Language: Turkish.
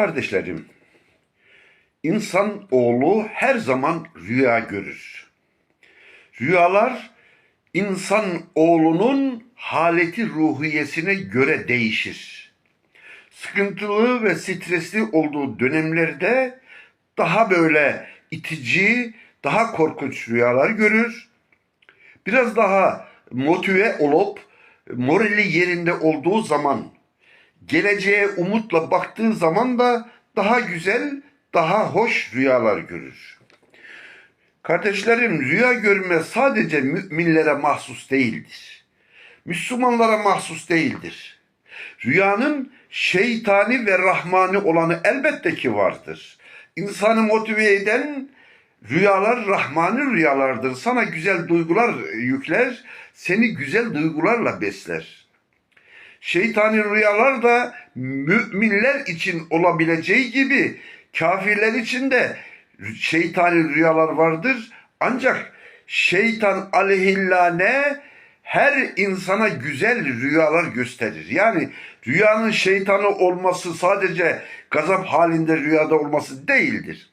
Kardeşlerim, insan oğlu her zaman rüya görür. Rüyalar insan oğlunun haleti ruhiyesine göre değişir. Sıkıntılı ve stresli olduğu dönemlerde daha böyle itici, daha korkunç rüyalar görür. Biraz daha motive olup morali yerinde olduğu zaman geleceğe umutla baktığı zaman da daha güzel, daha hoş rüyalar görür. Kardeşlerim rüya görme sadece müminlere mahsus değildir. Müslümanlara mahsus değildir. Rüyanın şeytani ve rahmani olanı elbette ki vardır. İnsanı motive eden rüyalar rahmani rüyalardır. Sana güzel duygular yükler, seni güzel duygularla besler. Şeytani rüyalar da müminler için olabileceği gibi kafirler için de şeytani rüyalar vardır. Ancak şeytan aleyhillâne her insana güzel rüyalar gösterir. Yani rüyanın şeytanı olması sadece gazap halinde rüyada olması değildir.